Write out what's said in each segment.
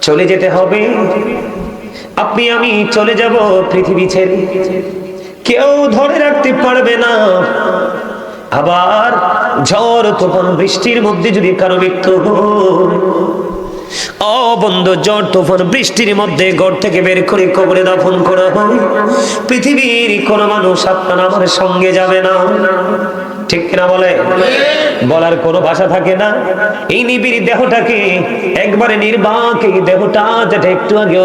চলে যেতে হবে। আপনি আমি চলে যাব পৃথিবী ছেড়ে। কেউ ধরে রাখতে পারবে না। আবার ঝড় তুফান বৃষ্টির মধ্যে যদি কারও মৃত্যু হয়, ও বন্ধু তুফান বৃষ্টির মধ্যে ঘর থেকে বের করে কবরে দাফন করা হয়। পৃথিবীর কোনো মানুষ আপনার আমার সঙ্গে যাবে না। ঠিক কিনা বলে? বলার কোনো ভাষা থাকে না। এই নিবিড় দেহটাকে একবারে নির্বাক এই দেহটা যেটা একটু আগে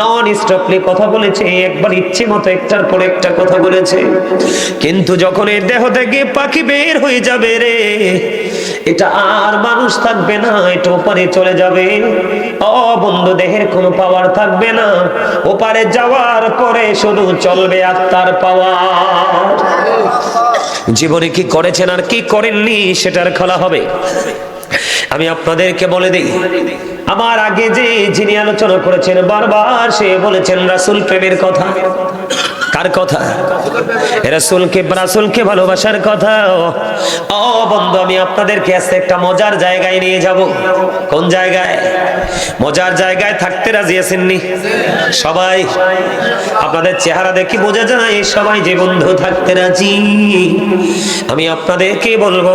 নন স্টপলি কথা বলেছে, একবার ইচ্ছে মতো একটার পর একটা কথা বলেছে। কিন্তু যখন এই দেহ থেকে পাখি বের হয়ে যাবে রে, এটা আর মানুষ থাকবে না, এটা ওপারে চলে যাবে। ও বন্ধু, দেহের কোনো পাওয়ার থাকবে না। ওপারে যাওয়ার পরে শুধু চলবে আত্মার পাওয়ার জীবনে কি করেছেন আর কি করেননি সেটার খেলা হবে। আমি আপনাদেরকে বলে দিই, আমার আগে যে যিনি আলোচনা করেছেন, বারবার সে বলেছেন, রাসুল প্রেমের কথা। কার কথা? রাসুলকে রাসুলকে ভালোবাসার কথা। ও বন্ধু, আমি আপনাদেরকে আজকে একটা মজার জায়গায় নিয়ে যাব। কোন জায়গায়? মজার জায়গায় থাকতে রাজি আছেননি? সবাই, আপনাদের চেহারা দেখি বোঝা যায়, সবাই যে বন্ধু থাকতে রাজি। আমি আপনাদেরকে বলব,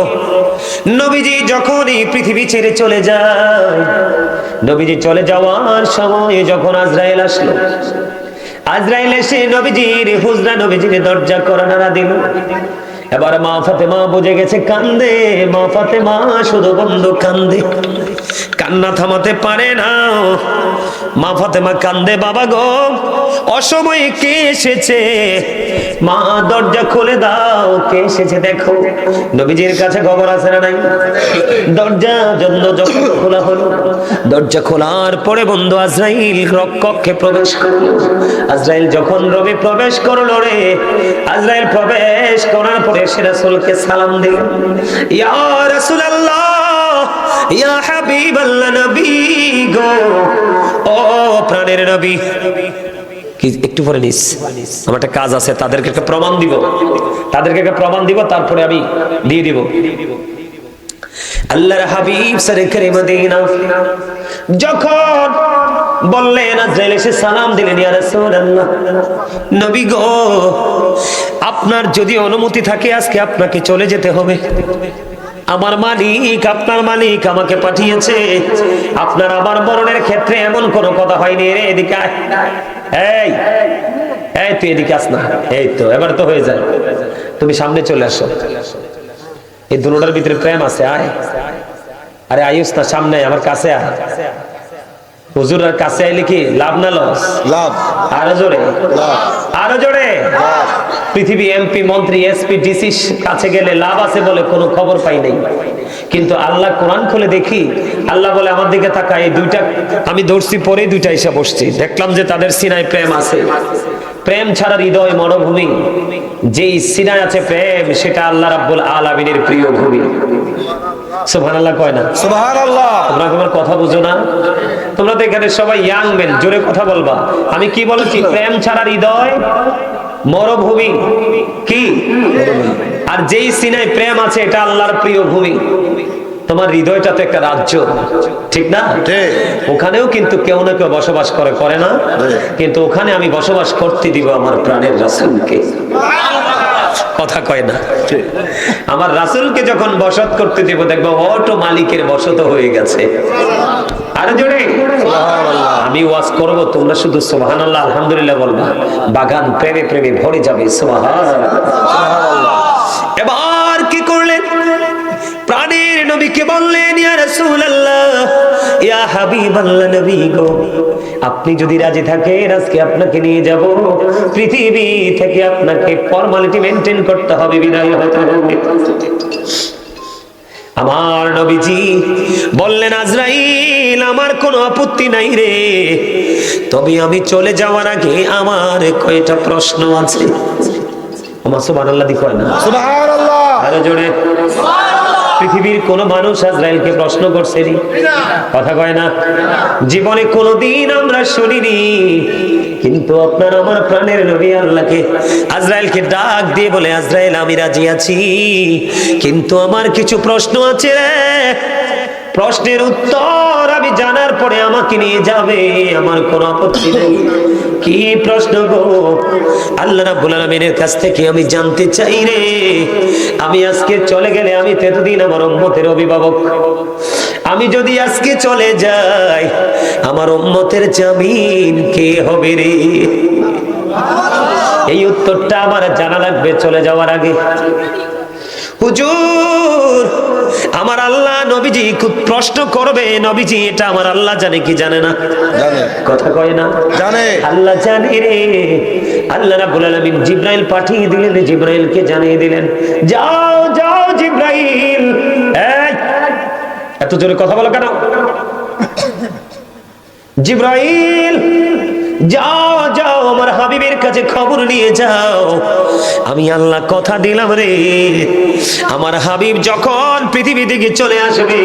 নবীজি যখন এই পৃথিবী ছেড়ে চলে যায়, নবীজি চলে যাওয়ার সময় যখন আজরাইল আসলো আজরাইল এসে নবীজির হুজরা নবীজির দরজা করানারা দিল। এবার মা ফাতেমা বুঝে গেছে, কান্দে। মা ফাতেমা শুধু বন্ধু কান্দে। কান্না থামাতে পারে না। মা ফাতেমা কান্দে, বাবা গো, অসময়ে কে এসেছে? মা, দরজা খুলে দাও, কে এসেছে দেখো। নবীজির কাছে খবর আছে না নাই? দরজা জন্য যখন খোলা হলো, দরজা খোলার পরে বন্ধু আজরাইল কক্ষে প্রবেশ করল। আজরাইল যখন রবি প্রবেশ করল রে, আজরাইল প্রবেশ করার পরে সে রাসূলকে সালাম দিল। ইয়া রাসূলুল্লাহ প্রাণের নবী। একটু পরে নিস। আমার একটা কাজ আছে, তাদেরকে একটা প্রমাণ দিব। তাদেরকে একটা প্রমাণ দিব, তারপরে আমি দিয়ে দিব। আল্লাহর হাবিব সরকারি মদিনা। যখন বললেন, আজরাইল এসে সালাম দিলেন, ইয়া রাসূলুল্লাহ। নবী গো, আপনার যদি অনুমতি থাকে, আজকে আপনাকে চলে যেতে হবে। আমার মালিক, আপনার মালিক আমাকে পাঠিয়েছে। আপনার আমার মরণের ক্ষেত্রে এমন কোনো কথা হয়নি রে, এদিকে এই এই তুই এদিকে আস না। এই তো, এবার তো হয়ে যায়। তুমি সামনে চলে আসো। এই দুটার ভিতরে প্রেম আছে, আয়। আরে আয়ুস না, সামনে, আমার কাছে আয়। হুজুরের কাছে আইলে কি লাভ না লস? লাভ। আরও জোরে। লাভ। আরও জোরে। পৃথিবী এমপি মন্ত্রী এসপি ডিসি কাছে গেলে লাভ আছে বলে কোনো খবর পাই নাই। কিন্তু আল্লাহ কোরআন খুলে দেখি আল্লাহ বলে আমার দিকে তাকা এই দুইটা আমি দর্শি পরে দুইটা এসে বসছি। দেখলাম যে তাদের সিনায় প্রেম আছে। প্রেম ছাড়া হৃদয় মরভূমি। যেই সিনায় আছে প্রেম সেটা আল্লাহ রাব্বুল আলামিনের প্রিয় ভূমি। সুবহানাল্লাহ কয় না? সুবহানাল্লাহ। তোমরা তোমার কথা বুঝো না? তোমরা তো এখানে সবাই ইয়াং মেন জোরে কথা বলবা। আমি কি বলেছি? প্রেম ছাড়া হৃদয় মরভূমি কি? আর যেই সিনায় প্রেম আছে এটা আল্লাহর প্রিয় ভূমি। তোমার হৃদয়টা তো একটা রাজ্য। ঠিক না। ওখানেও কিন্তু কেউ না কেউ বসবাস করে করে না? কিন্তু ওখানে আমি বসবাস করতে দিব আমার প্রাণের রাসূলকে। কথা কয় না। আমার রাসূলকে যখন বসত করতে দেব, দেখব অটো মালিকের বসত হয়ে গেছে। আরে জোরে। আমি ওয়াজ করব, তোমরা শুধু সুবহানাল্লাহ, আলহামদুলিল্লাহ বলবা। বাগান প্রেমে প্রেমে ভরে যাবে এবার কি করলেন? প্রাণের নবীকে বললেন, ইয়া রাসূলুল্লাহ, ইয়া হাবিবাল্লাহ নবী গো। আপনি যদি রাজি থাকেন আজকে আপনাকে নিয়ে যাব। পৃথিবী থেকে আপনাকে ফর্মালিটি মেনটেন করতে হবে বিদায় হতে হবে। আমার নবীজি বললেন আজরাইল আমার কোনো আপত্তি নাই রে। তবে আমি চলে যাওয়ার আগে আমার কয়টা প্রশ্ন আছে? আমার সুবহানাল্লাহ দি কয় না। সুবহানাল্লাহ। আরও জোরে। পৃথিবীর কোন মানুষ আজরাইলকে প্রশ্ন করছে? কথা কয় না? জীবনে কোনোদিন আমরা শুনিনি, কিন্তু আপনার আমার প্রাণের নবী আল্লাহকে আজরাইলকে ডাক দিয়ে বলে, আজরাইল, আমি রাজি আছি, কিন্তু আমার কিছু প্রশ্ন আছে প্রশ্নের উত্তর আমি জানার পরে আমাকে নিয়ে যাবে, আমার কোনো আপত্তি নেই। কি প্রশ্ন গো? আল্লাহ রাব্বুল আলামিনের কাছ থেকে আমি জানতে চাই রে। আমি আজকে চলে গেলে আমি তো এতদিন আমার উম্মতের অভিভাবক। আমি যদি আজকে চলে যাই, আমার উম্মতের জামিন কে হবে রে? এই উত্তরটা আমার জানা লাগবে চলে যাওয়ার আগে। হুজুর আমার আল্লাহ নবীজি খুব প্রশ্ন করবে নবীজি এটা আমার আল্লাহ জানে কি জানে না? জানে। কথা কয় না? জানে। আল্লাহ জানে রে। আল্লাহ রাব্বুল আলামিন জিব্রাইল পাঠিয়ে দিলেন জিব্রাইলকে জানিয়ে দিলেন যাও যাও জিব্রাইল। এই, এত জোরে কথা বলো কেন? জিব্রাইল যাও যাও আমার হাবিবের কাছে খবর নিয়ে যাও। আমি আল্লাহ কথা দিলাম রে। আমার হাবিব যখন পৃথিবী থেকে চলে আসবে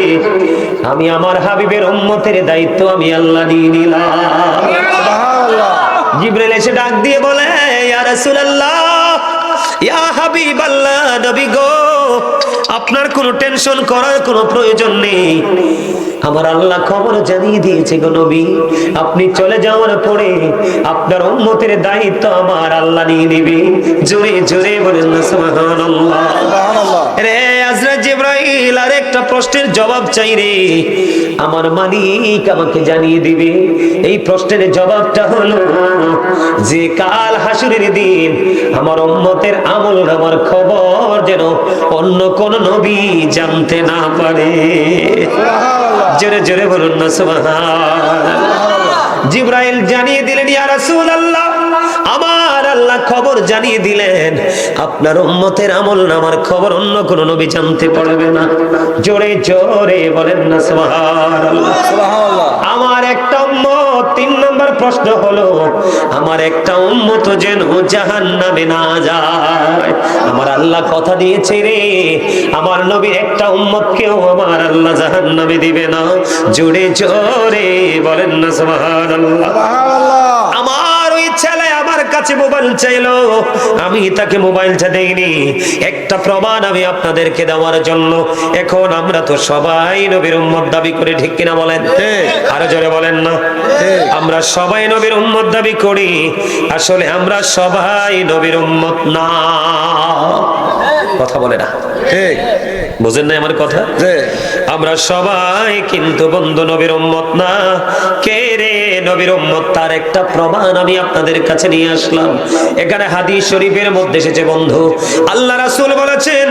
আমি আমার হাবিবের উম্মতের দায়িত্ব আমি আল্লাহ নিয়ে নিলাম জিব্রাইল এসে ডাক দিয়ে বলে ইয়া রাসূলুল্লাহ ইয়া হাবিবাল্লাহ নবী গো আপনার কোনো টেনশন করার কোনো প্রয়োজন নেই। আমার আল্লাহ খবর জানিয়ে দিয়েছে গো নবী আপনি চলে যাওয়ার পরে আপনার উম্মতের দায়িত্ব আমার আল্লাহ নিয়ে নেবে। জোরে জোরে বলেন না সুবহানাল্লাহ। সুবহানাল্লাহ। রে আজরা জিব্রাইল আর একটা প্রশ্নের জবাব চাই রে। আমার মালিক আমাকে জানিয়ে দিবে এই প্রশ্নের জবাবটা হলো যে কাল হাসুরের দিন আমার উম্মতের আমল আমার খবর যেন অন্য কোন নবী জানতে না পারে। জোরে জোরে বলুন না জিব্রাইল জানিয়ে দিলেন ইয়া রাসূলুল্লাহ আমার আল্লাহ খবর জানিয়ে দিলেন আপনার উম্মতের আমল নামার খবর অন্য কোন নবী জানতে পারবে না। জোরে জোরে বলেন না সুবহানাল্লাহ। সুবহানাল্লাহ। আমার একটা উম্মত নম্বর প্রশ্ন হলো, আমার একটা উন্মত যেন জাহান নামে না যায়। আমার আল্লাহ কথা দিয়েছে রে, আমার নবীর একটা উম্মত কেউ আমার আল্লাহ জাহান নামে দিবে না। জোরে জোরে বলেন না, সুবহানাল্লাহ। সুবহানাল্লাহ। কাছে মোবাইল চাইলো। আমি তাকে মোবাইলটা দেইনি। একটা প্রমাণ আমি আপনাদেরকে দেওয়ার জন্য। এখন আমরা তো সবাই নবীর উম্মত দাবি করে ঠিক কিনা বলেন? ঠিক। আরও জোরে বলেন না। ঠিক। আমরা সবাই নবীর উম্মত দাবি করি। আসলে আমরা সবাই নবীর উম্মত না। কথা বলে না। ঠিক বুঝেন না আমার কথা? আমরা সবাই কিন্তু বন্ধু নবীর উম্মত না। কে রে নবীর উম্মত? তার একটা প্রমাণ আমি আপনাদের কাছে নিয়ে আসলাম। এখানে হাদিস শরীফের মধ্যে এসেছে বন্ধু। আল্লাহ রাসূল বলেছেন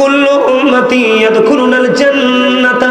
কুল্লু উম্মতি ইয়াদখুলুনাল জান্নাতা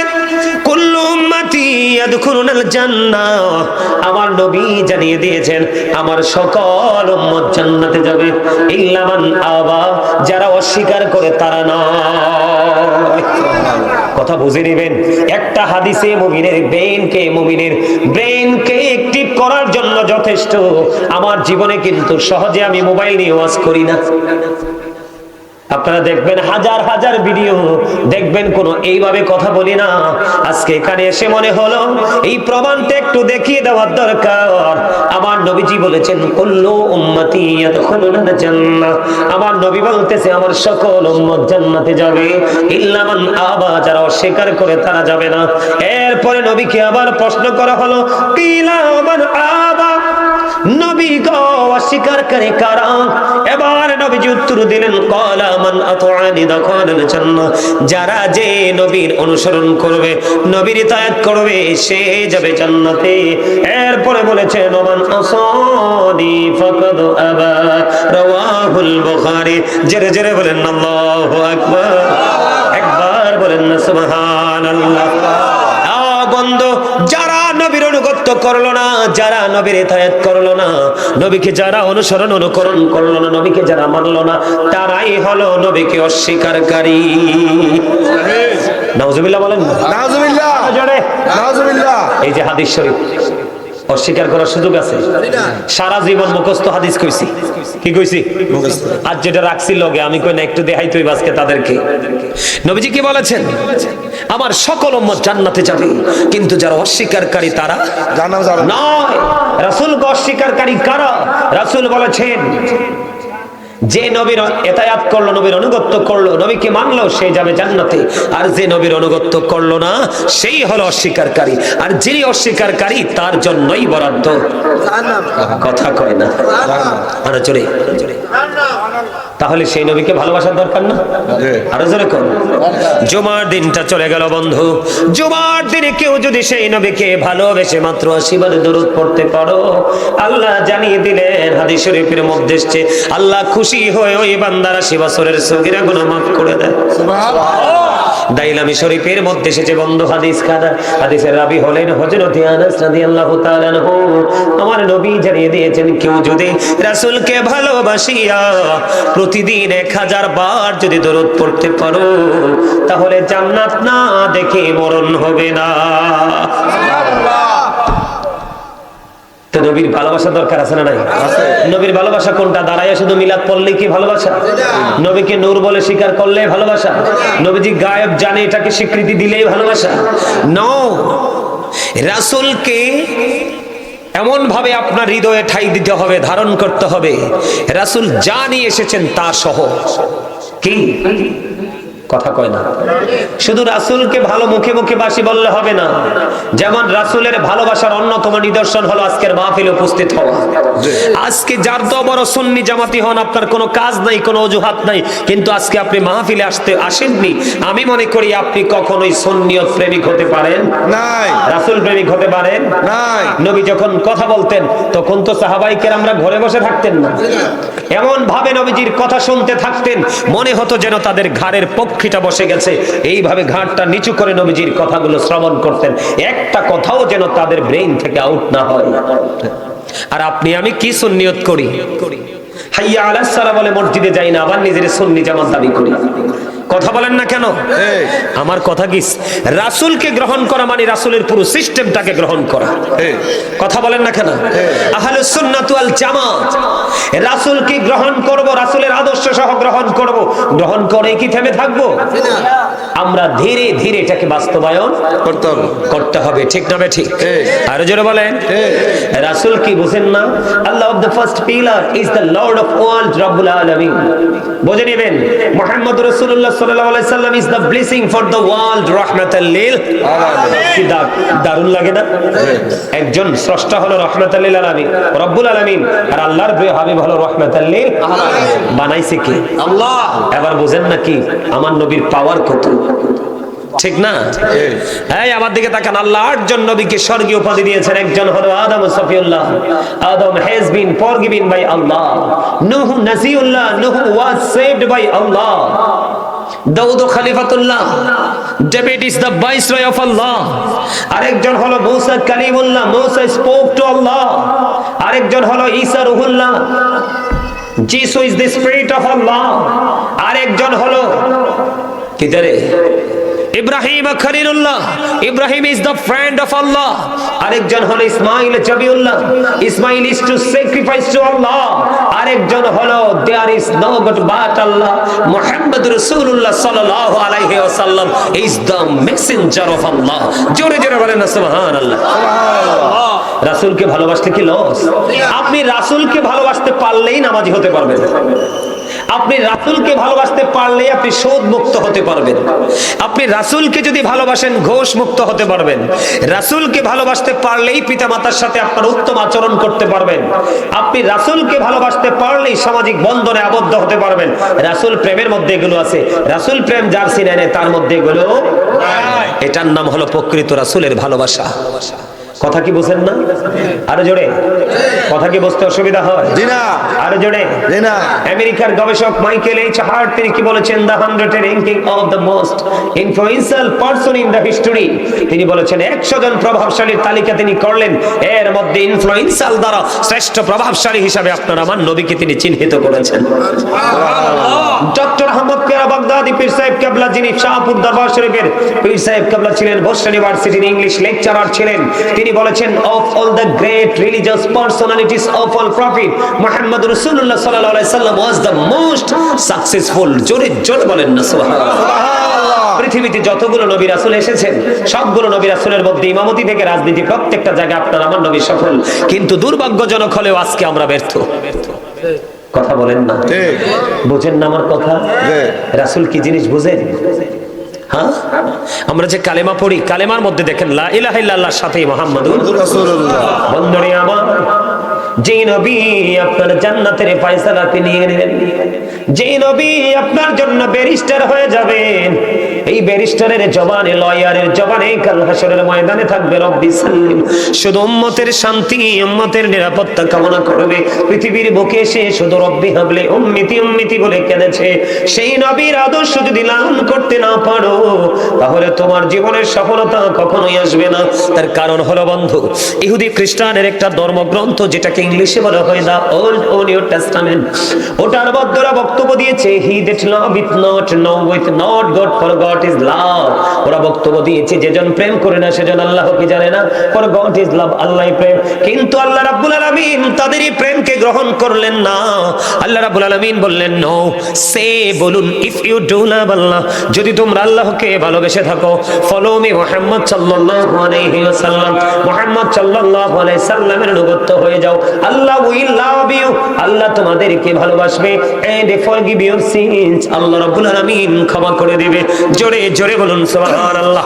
আমার নবী জানিয়ে দিয়েছেন, আমার সকল জান্নাতে যাবে আবা। যারা অস্বীকার করে তারা নয়। কথা বুঝে নেবেন, একটা হাদিসে মুমিনের ব্রেনকে মুমিনের ব্রেনকে অ্যাক্টিভ করার জন্য যথেষ্ট। আমার জীবনে কিন্তু সহজে আমি মোবাইল নিয়ে ওয়াজ করি না। আপনারা দেখবেন হাজার হাজার ভিডিও, দেখবেন কোন এইভাবে কথা বলি না। আজকে এখানে এসে মনে হলো, এই প্রমাণটা একটু দেখিয়ে দেওয়ার দরকার। আমার নবীজি বলেছেন, কুল্লু উম্মতি জান্নাহ। আমার নবী বলতেছে, আমার সকল উম্মত জান্নাতে যাবে। ইল্লা মান আবা। যারা অস্বীকার করে তারা যাবে না। এরপরে নবীকে আবার প্রশ্ন করা হলো, কিলা মান আবা? নবী গো, অস্বীকার করে কারা? এবার নবীজি উত্তর দিলেন, কলা মান আতআনি দাখালাল জান্নাহ। যারা যে নবীর অনুসরণ করবে, নবীর ইতায়াত করবে, সে যাবে জান্নাতে। এরপরে বলেছেন, ওমান আসানি ফাকাদ আবা। রাওয়াহুল বুখারী, জেরে জেরে বলেন, আল্লাহু আকবার। একবার বলেন, সুবহানাল্লাহ। আ বন্ধু, যারা নবীর অনুগত্য করল না যারা নবীর এতায়াত করল না নবীকে যারা অনুসরণ অনুকরণ করল না নবীকে যারা মানলো না তারাই হলো নবীকে অস্বীকারী। নাউজুবিল্লাহ বলেন। নাউজুবিল্লাহ। জোরে নাউজুবিল্লাহ। এই যে হাদিস শরীফ। অস্বীকার করার সুযোগ আছে? সারা জীবন মুখস্থ হাদিস কইছি। কি কইছি? আর যেটা রাখছি লগে আমি কই না একটু দেখাই তুই আজকে তাদেরকে। নবীজি কি বলেছেন? আমার সকল উম্মত জান্নাতে যাবে কিন্তু যারা অস্বীকারকারী তারা জানা যাবে না। নয়। রাসূলকে অস্বীকারকারী কারা? রাসূল বলেছেন যে নবীর এতায়াত করল নবীর অনুগত্য করল নবীকে মানলো সে যাবে জান্নাতে। আর যে নবীর অনুগত্য করল না সেই হলো অস্বীকারী। আর যিনি অস্বীকারী তার জন্যই বরাদ্দ। কথা কয় না। আরও জোরে। তাহলে সেই নবীকে ভালোবাসার দরকার না। আরও জোরে কর জুমার দিনটা চলে গেল বন্ধু। জুমার দিনে কেউ যদি সেই নবীকে ভালোবেসে মাত্র আশীর্বাদে দরুদ পড়তে পারো আল্লাহ জানিয়ে দিলেন হাদিস শরীফের মধ্যে এসছে আল্লাহ খুশি হয়ে ওই বান্দার আশি বছরের সঙ্গীরা গুনাহ মাফ করে দেয়। দাইলামি শরীফের মধ্যে এসেছে বন্ধ হাদিস খানা হাদিসের রাবি হলেন হযরত আনাস রাদিয়াল্লাহু তাআলা আনহু। আমার নবী জানিয়ে দিয়েছেন কেউ যদি রাসূলকে ভালোবাসিয়া প্রতিদিন এক হাজার বার যদি দরুদ পড়তে পারো তাহলে জান্নাত না দেখে মরণ হবে না। তো নবীর ভালোবাসা দরকার আছে না নাই? নবীর ভালোবাসা কোনটা? দাঁড়ায় শুধু মিলাদ পড়লেই কি ভালোবাসা? নবীকে নূর বলে স্বীকার করলে ভালোবাসা। নবীজি গায়েব জানে এটাকে স্বীকৃতি দিলেই ভালোবাসা। নো রাসূলকে এমন ভাবে আপনার হৃদয়ে ঠাই দিতে হবে ধারণ করতে হবে। রাসূল যা নিয়ে এসেছেন তা সহ। কি? কথা কয় না। শুধু রাসূলকে ভালো মুখে মুখে বাসি বললে হবে না। যেমন রাসূলের ভালোবাসার অন্যতম নিদর্শন হলো আজকের মাহফিলে উপস্থিত হওয়া। আজকে যার তো বড় সুন্নি জামাতি হন আপনার কোনো কাজ নাই কোনো অজুহাত নাই কিন্তু আজকে আপনি মাহফিলে আসতে আসেননি। আমি মনে করি আপনি কখনোই সুন্নিয়ত প্রেমিক হতে পারেন। নাই। রাসূল প্রেমিক হতে পারেন। নাই। নবী যখন কথা বলতেন তখন তো সাহাবাইকের আমরা ঘরে বসে থাকতেন না। এমন ভাবে নবীজির কথা শুনতে থাকতেন মনে হতো যেন তাদের ঘাড়ের পক্ষীটা বসে গেছে। এইভাবে ঘাটটা নিচু করে নবীজির কথাগুলো শ্রবণ করতেন। একটা কথাও যেন তাদের ব্রেইন থেকে আউট না হয়। আর আপনি, আমি কি সুন্নিয়ত করি? হাইয়া সালা বলে মসজিদে যাই না, আবার নিজের সুন্নি জামাত দাবি করি। কথা বলেন না কেন? আমার কথা কি? রাসূলকে গ্রহণ করা মানে রাসুলের পুরো সিস্টেমটাকে গ্রহণ করা। কথা বলেন না কেন? আহলুস সুন্নাত ওয়াল জামাত। রাসূলকে গ্রহণ করব রাসূলের আদর্শ সহ গ্রহণ করব। গ্রহণ করে কি থেমে থাকব? আমরা ধীরে ধীরে এটাকে বাস্তবায়ন করতে হবে। করতে হবে। ঠিক না ঠিক। আরও জোরে বলেন। রাসূল কি বুঝেন না? Allah of the first pillar is the lord of world রব্বুল আলামিন বুঝে নেবেন? মুহাম্মদ রাসূলুল্লাহ সাল্লাম is the blessing for the world রাহমাতাল লিল। কি দারুণ লাগে না? একজন স্রষ্টা হলো রহমাতাল লিল আলামিন। রব্বুল আলামিন। আর আল্লাহর প্রিয় হাবিব হলো রহমাতাল লিল। বানাইছে কি? আল্লাহ। এবার বুঝেন না কি আমার নবীর পাওয়ার কত? ঠিক না? এই আমার দিকে তাকান। আল্লাহ আটজন নবীকে স্বর্গীয় উপাধি দিয়েছেন। একজন হলো Adam Safiullah. Adam has been forgiven by Allah. Nuh Nasiullah Nuh was saved by Allah. Daud Khalifatullah. David is the viceroy of Allah আরেকজন হলো Musa Kalimullah. Musa spoke to Allah আরেকজন হলো ঈসা Ruhullah. Jesus is the spirit of Allah আরেকজন হলো কিদারে ইব্রাহিম খলিলুল্লাহ। Ibrahim is the friend of Allah আরেকজন হলো Ismail Zabihullah. Ismail is to sacrifice to Allah আরেকজন হলো there is no god but Allah Muhammad Rasulullah সাল্লাল্লাহু আলাইহি ওয়াসাল্লাম is the messenger of Allah জোরে জোরে বলেন না সুবহানাল্লাহ। রাসূলকে ভালোবাসতে কি লস? আপনি রাসূলকে ভালোবাসতে পারলেই নামাজি হতে পারবেন। আপনি রাসূলকে ভালোবাসতে পারলেই আপনি শোধ মুক্ত হতে পারবেন। আপনি রাসূলকে যদি ভালোবাসেন ঘোষ মুক্ত হতে পারবেন। রাসূলকে ভালোবাসতে পারলেই পিতামাতার সাথে আপনার উত্তম আচরণ করতে পারবেন। আপনি রাসূলকে ভালোবাসতে পারলেই সামাজিক বন্ধনে আবদ্ধ হতে পারবেন। রাসূল প্রেমের মধ্যে এগুলো আছে। রাসূল প্রেম যার সিনে তার মধ্যে এগুলো এটার নাম হলো প্রকৃত রাসূলের ভালোবাসা। কথা কি বুঝেন না? আরও জোরে। কথা কি বুঝতে অসুবিধা হয়? জি না। আরও জোরে। আমেরিকার গবেষক মাইকেল এইচ হার্ট তিনি কি বলেছেন? The hundred ranking of the most influential person in the history তিনি বলেছেন একশো জন প্রভাবশালীর তালিকা তিনি করলেন। এর মধ্যে ইনফ্লুয়েন্সিয়াল দ্বারা শ্রেষ্ঠ প্রভাবশালী হিসাবে আপনার আমার নবীকে তিনি চিহ্নিত করেছেন। ডক্টর আহমদ পেরা বাগদাদি পীর সাহেব কেবলা যিনি শাহপুর দরবার শরীফের পীর সাহেব কেবলা ছিলেন বোস্টন ইউনিভার্সিটির ইংলিশ লেকচারার ছিলেন। তিনি তিনি বলেছেন of all the great religious personalities of all prophet Muhammad রাসূলুল্লাহ সাল্লাল্লাহু আলাইহি সাল্লাম ওয়াজ দ্য মোস্ট সাকসেসফুল জোরে জোরে বলেন না সুবহানাল্লাহ। পৃথিবীতে যতগুলো নবী রাসূল এসেছেন সবগুলো নবী রাসূলের মধ্যে ইমামতি থেকে রাজনীতি প্রত্যেকটা জায়গায় আপনার আমার নবী সফল। কিন্তু দুর্ভাগ্যজনক হলেও আজকে আমরা ব্যর্থ। কথা বলেন না। ঠিক। বুঝেন না আমার কথা। রাসূল কি জিনিস বুঝেন? হ্যাঁ? আমরা যে কালেমা পড়ি কালেমার মধ্যে দেখেন লা ইলাহা ইল্লাল্লাহর সাথে মুহাম্মাদুর রাসূলুল্লাহ। বন্ধুরে আমার নবী আপনার জান্নাতের নিয়ে নেবেন নবী আপনার জন্য ব্যারিস্টার হয়ে যাবেন। এই ব্যারিস্টারের জবানে, লয়ারের জবানে কাল হাসরের ময়দানে থাকবে রব্বি সাল্লিম। শুধু উম্মতের শান্তি, উম্মতের নিরাপত্তা কামনা করবে। পৃথিবীর বুকে এসে শুধু রব্বি হাবলে উম্মিতি উম্মিতি বলে কেঁদেছে। সেই নবীর আদর্শ যদি লালন করতে না পারো, তাহলে তোমার জীবনের সফলতা কখনোই আসবে না। তার কারণ হলো বন্ধু, ইহুদি খ্রিস্টানের একটা ধর্মগ্রন্থ যেটাকে ইংলিশে বলা হয় দা ওল্ড ও নিউ টেস্টামেন্ট ওটার বক্তব্য দিয়েছে he love it not no with not god for god is love ওরা বক্তব্য দিয়েছে যেজন প্রেম করে না সেজন জানে না? ফর গড ইজ লাভ আল্লাহই প্রেম। কিন্তু আল্লাহ রাব্বুল আলামিন তাদেরই প্রেমকে গ্রহণ করলেন না। আল্লাহ রাব্বুল আলামিন বললেন নো সে বলুন if you do love Allah, যদি তোমরা আল্লাহকে ভালোবেসে থাকো ফলো মি মুহাম্মদ সাল্লাল্লাহু আলাইহি ওয়াসাল্লাম। মুহাম্মদ সাল্লাল্লাহু আলাইহি সাল্লামের অনুগত হয়ে যাও। আল্লাহ উইল লাভ ইউ। আল্লাহ তোমাদেরকে ভালোবাসবে। And forgive your sins Allah রাব্বুল আলামিন ক্ষমা করে দেবে। জোরে জোরে বলুন, সুবহানাল্লাহ।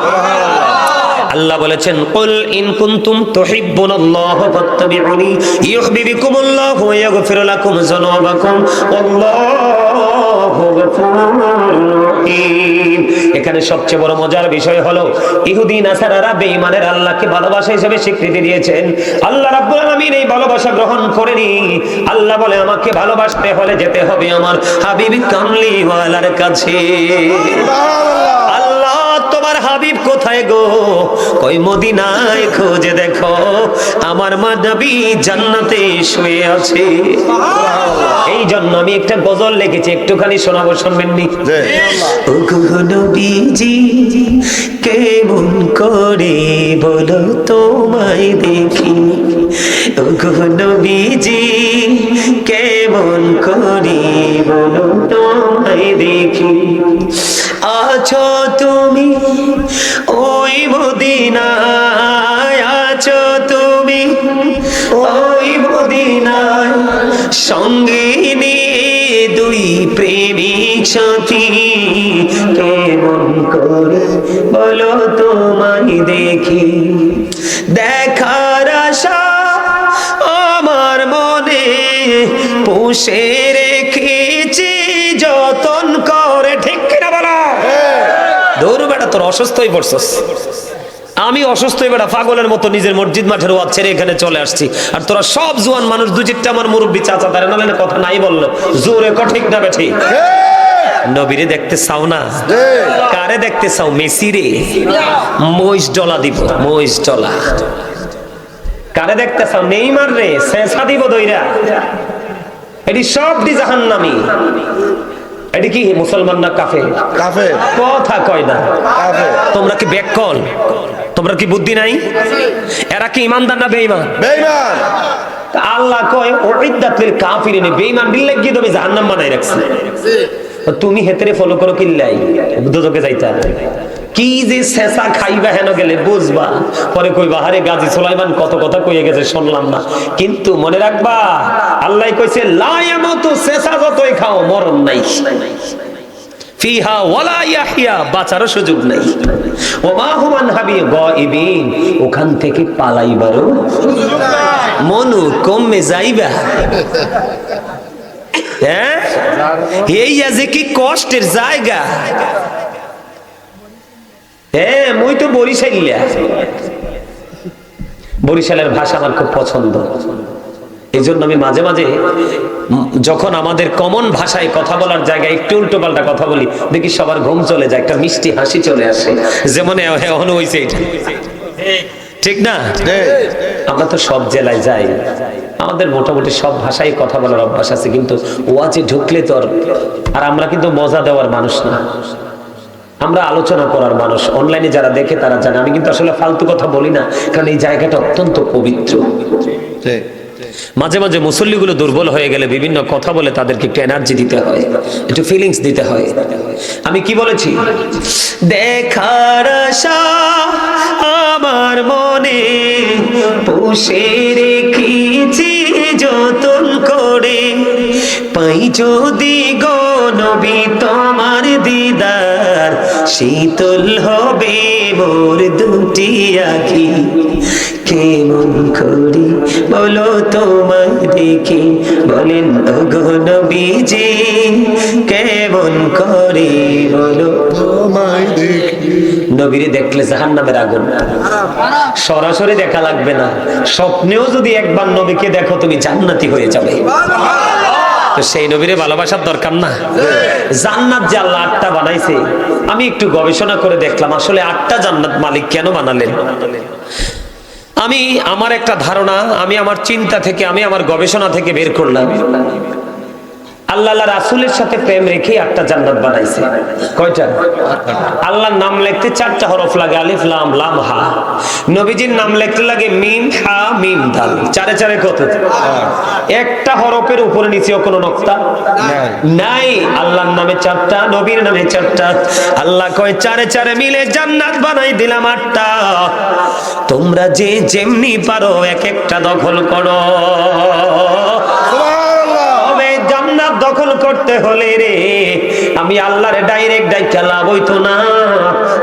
আল্লাহ বলেছেন, কুল ইন কুনতুম তুহিব্বুনাল্লাহ ফাত্তাবিউনি ইউহিব্বুকুমুল্লাহ ওয়া ইয়াগফির লাকুম যুনুবাকুম আল্লাহু গফুরুর রহিম। এখানে সবচেয়ে বড় মজার বিষয় হলো, ইহুদি নাসারারা বেঈমানের আল্লাহকে ভালোবাসা হিসেবে স্বীকৃতি দিয়েছেন। আল্লাহ রাব্বুল আলামিন এই ভালোবাসা গ্রহণ করেনি। আল্লাহ বলে, আমাকে ভালোবাসতে হলে যেতে হবে আমার হাবিবি কামলিওয়ালার কাছে। আল্লাহ তোমার হাবিব কোথায় গো? কই মদিনায়? খোঁজে দেখো আমার মানবী জান্নাতে শুয়ে আছে। এই জন্য আমি একটা গজল লিখেছি একটুখানি শোনাবো শুনবেন নি? জি। নবীজি কেমন করে বলো তোমায় দেখি? নবীজি কেমন করে বলো তোমায় দেখি? আছো তুমি? ওই মদিনায় আছো তুমি? ওই মদিনায় সঙ্গে দুই প্রেমিক সাথী। কেমন করে বলো তোমায় দেখি। দেখার আশা আমার মনে পুষে রেখেছি। তোর অসুস্থ হয়ে পড়ছস। আমি অসুস্থ হয়ে বেটা পাগলের মতো নিজের মসজিদ মাঠের ওয়াজ ছেড়ে এখানে চলে আসছি। আর তোরা সব জোয়ান মানুষ, দু চারটা আমার মুরব্বী চাচা তারা নালে কথা নাই বলল। জোরে কঠিক না বেঠি? নবীরে দেখতে চাও না? কারে দেখতে চাও? মেসি রে? মহিষ ডলা দিব, মহিষ ডলা। কারে দেখতে চাও? নেইমার রে? শেষা দিব দইরা। এটি সব দি জাহান্নামি। এটি কি মুসলমান না কাফে কাফে কথা কয় না। কাফে তোমরা কি ব্যাককল তোমরা কি বুদ্ধি নাই? এরা কি ইমানদার না বেঈমান? বেঈমান। আল্লাহ কয় ওইদাতুল কাফিরিন বেঈমান বিল্লাহ কি তুমি জাহান্নাম বানাই রাখছে? তুমি হেতরে ফলো করো কিল্লাই দুদকে যাইতা কি যে শেষা খাইবা হেন গেলে বুঝবা? পরে কইবা হারে গাজী সুলাইমান, কত কথা কইয়ে গেছে, শুনলাম না। কিন্তু মনে রাখবা, আল্লাহ কইছে, লা ইয়ামুতু শেষা, যতই খাও, মরণ নাই। সুযোগ নাই। ওখান থেকে মনু যাইবা। হ্যাঁ? যে কি কষ্টের জায়গা। হ্যাঁ মুই তো বরিশালিয়া বরিশালের ভাষা আমার খুব পছন্দ। এই জন্য আমি মাঝে মাঝে যখন আমাদের কমন ভাষায় কথা বলার জায়গায় একটু উল্টো পাল্টা কথা বলি, দেখি সবার ঘুম চলে যায়, একটা মিষ্টি হাসি চলে আসে। যেমন ঠিক না? আমরা তো সব জেলায় যাই। আমাদের মোটামুটি সব ভাষায় কথা বলার অভ্যাস আছে, কিন্তু ওয়াজে ঢুকলে তো আর আর আমরা কিন্তু মজা দেওয়ার মানুষ না। আমরা আলোচনা করার মানুষ। অনলাইনে যারা দেখে তারা জানে। আমি কিন্তু আসলে ফালতু কথা বলি না কারণ এই জায়গাটা অত্যন্ত পবিত্র। মাঝে মাঝে মুসল্লিগুলো দুর্বল হয়ে গেলে বিভিন্ন কথা বলে তাদেরকে একটু এনার্জি দিতে হয় একটু ফিলিংস দিতে হয়। আমি কি বলেছি? দেখার আশা আমার মনে পুষে রেখেছি যতন করে। পাই যদি গো নবী তোমার দিদার শীতল হবে মোর দুটি আখি। কেমন করি বলো তোমায় দেখি। বলেন, ওগো নবীজি, কেমন করে বলো তোমায় দেখি। নবীরে দেখলে জাহান নামের আগুন। সরাসরি দেখা লাগবে না। স্বপ্নেও যদি একবার নবীকে দেখো, তুমি জান্নাতি হয়ে যাবে। তো সেই নবীরে ভালোবাসার দরকার না। জান্নাত যে আল্লাহ আটটা বানাইছে, আমি একটু গবেষণা করে দেখলাম, আসলে আটটা জান্নাত মালিক কেন বানালেন? আমি, আমার একটা ধারণা, আমি আমার চিন্তা থেকে, আমি আমার গবেষণা থেকে বের করলাম। আল্লাহ আল্লাহ রাসুলের সাথে প্রেম রেখে একটা জান্নাত বানাইছে। কয়টা? আল্লাহর নাম লিখতে চারটা হরফ লাগে আলিফ লাম লাম হা। নবীজির নাম লিখতে লাগে মিম হা মিম দাল। চারে চারে কত? একটা হরফের উপরে নিচেও কোনো নক্তা? নাই। নাই। আল্লাহর নামে চারটা নবীর নামে চারটা। আল্লাহ কয় চারে চারে মিলে জান্নাত বানাই দিলাম আটটা। তোমরা যে যেমনি পারো এক একটা দখল করো সুবহানাল্লাহ তবে জান্নাত দখল করতে হলে রে আমি আল্লাহরে ডাইরেক্ট ডাইকা লাভ হইতো না।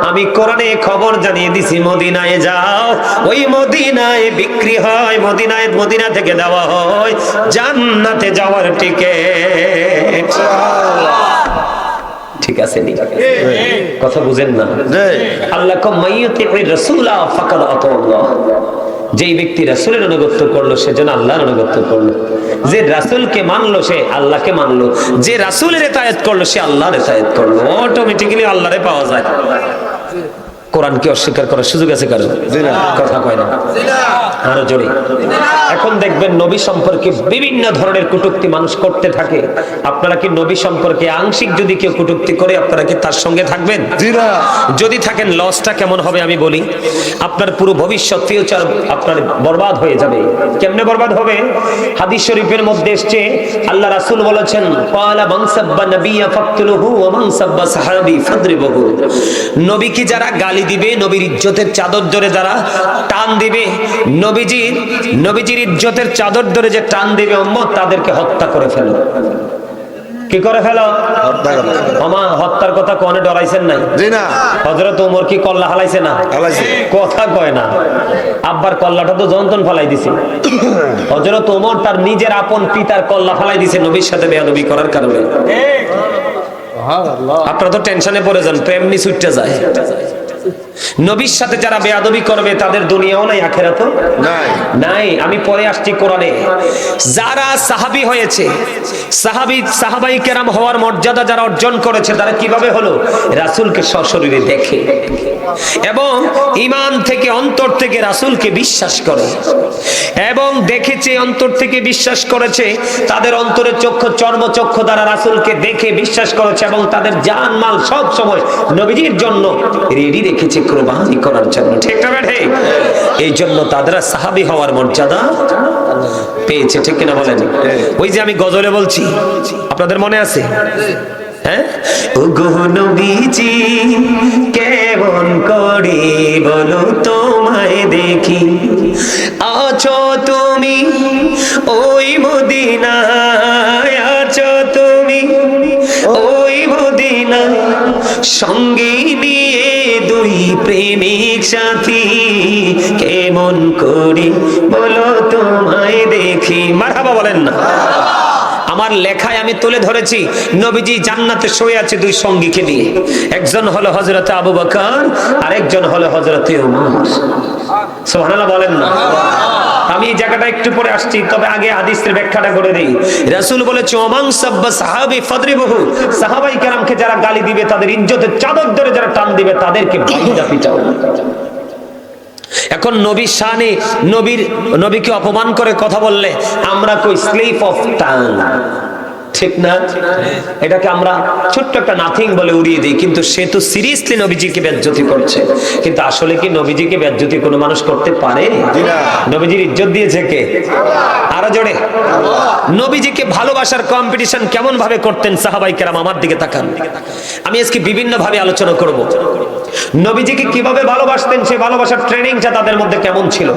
আমি কোরআনে খবর জানিয়ে দিছি মদিনায় যাও। ওই মদিনায় বিক্রি হয় মদিনায় মদিনা থেকে দেওয়া হয় জান্নাতে যাওয়ার টিকেট ঠিক আছে নি? কথা বুঝেন না? আল্লাহ কম মাইয়তে রাসূলা ফাকাদ আতাল্লাহ। যেই ব্যক্তি রাসূলের অনুগত্য করল, সে যেন আল্লাহর অনুগত্য করল। যে রাসূলকে মানলো, সে আল্লাহকে মানলো। যে রাসূলের ইতায়াত করল, সে আল্লাহর ইতায়াত করল। অটোমেটিক্যালি আল্লাহরে পাওয়া যায়। কোরআনকে অস্বীকার করার সুযোগ আছে কারও? কথা কয় না। আরও জোরে। এখন দেখবেন নবী সম্পর্কে বিভিন্ন ধরনের কটূক্তি মানুষ করতে থাকে। আপনারা কি নবী সম্পর্কে আংশিক যদি কেউ কটূক্তি করে আপনারা কি তার সঙ্গে থাকবেন? যদি থাকেন লসটা কেমন হবে আমি বলি। আপনার পুরো ভবিষ্যৎ ফিউচার আপনার বরবাদ হয়ে যাবে। কেমনে বরবাদ হবে? হাদিস শরীফের মধ্যে এসছে আল্লাহ রাসূল বলেছেন ক্বালা মান সাব্বা নাবিয়্যা ফাকতুলুহু ওয়া মান সাব্বা সাহাবী ফাদরিবুহু। নবীকে যারা গালি দিবে নবীর ইজ্জতের চাদর ধরে যারা টান দিবে নবীজির নবীজির ইজ্জতের চাদর ধরে যে টান দিবে উম্মত তাদেরকে হত্যা করে ফেলো। কি করে ফেলো? হত্যা করো। আমা হত্যার কথা কোনে ডরাইছেন নাই? জি না। হজরত উমর কি কল্লা হালাইছে না? হালাইছে। কথা কয় না। আব্বার কল্লাটা তো যন্ত্রণ ফালাই দিছে। হজরত উমর তার নিজের আপন পিতার কল্লা ফালাই দিছে নবীর সাথে বেয়াদবি করার কারণে। সুবহানাল্লাহ। আপনারা তো টেনশনে পড়ে যান প্রেম নি ছুটতে যায়। It's নবীর সাথে যারা বেয়াদবি করবে তাদের দুনিয়াও নাই আখেরাতও নাই। নাই। আমি পরে আসছি কোরআনে। যারা সাহাবি হয়েছে সাহাবি সাহাবাই কেরাম হওয়ার মর্যাদা যারা অর্জন করেছে তারা কীভাবে হলো? রাসূলকে সশরীরে দেখে। এবং ইমান থেকে অন্তর থেকে রাসূলকে বিশ্বাস করে। এবং দেখেছে অন্তর থেকে বিশ্বাস করেছে তাদের অন্তরের চক্ষু চর্মচক্ষু দ্বারা রাসূলকে দেখে বিশ্বাস করেছে এবং তাদের জান মাল সব সময় নবীজির জন্য রেডি রেখেছে। কোরবানি করার জন্য। ঠিক না ঠিক। এই জন্য তাদের সাহাবি হওয়ার মর্যাদা পেয়েছে ঠিক কিনা বলেন? ওই যে আমি গজলে বলছি আপনাদের মনে আছে? হ্যাঁ? নবীজি কেমন করি বলো তোমায় দেখি। আছো তুমি ওই মদিনায় আছো তুমি ওই মদিনায় সঙ্গে প্রেমিক সাথী, কেমন করি বলো তোমায় দেখি। মারহাবা বলেন না। আমার লেখায় আমি তুলে ধরেছি, নবীজি জান্নাতে শুয়ে আছে দুই সঙ্গীকে নিয়ে। একজন হলো হজরত আবু বকর আর একজন হলো হজরত উমর। সুবহানাল্লাহ বলেন না। আমি এই জায়গাটা একটু পরে আসছি, তবে আগে হাদিসের ব্যাখ্যাটা করে দেই। রাসূল বলেছে ওমান সাব্বা সাহাবী ফাদরিবহু। সাহাবাই কেরামকে যারা গালি দিবে, তাদের ইজ্জতের চাদর ধরে যারা টান দিবে, তাদেরকে বাঁধা পিটাও। এখন নবী শানে নবীর, নবীকে অপমান করে কথা বললে, আমরা কই স্লিপ অফ টাং ঠিক না? এটাকে আমরা ছোট্ট একটা নাথিং বলে উড়িয়ে দিই, কিন্তু সে তো সিরিয়াসলি নবীজিকে বেজ্জতি করছে। কিন্তু আসলে কি নবীজিকে বেজ্জতি কোনো মানুষ করতে পারে? নবীজির ইজ্জত দিয়েছে কে? আরও জোরে। নবীজিকে ভালোবাসার কম্পিটিশন কেমন ভাবে করতেন সাহাবাই কেরাম আমার দিকে তাকান। আমি আজকে বিভিন্ন ভাবে আলোচনা করব। নবীজিকে কীভাবে ভালোবাসতেন সে ভালোবাসার ট্রেনিংটা তাদের মধ্যে কেমন ছিল?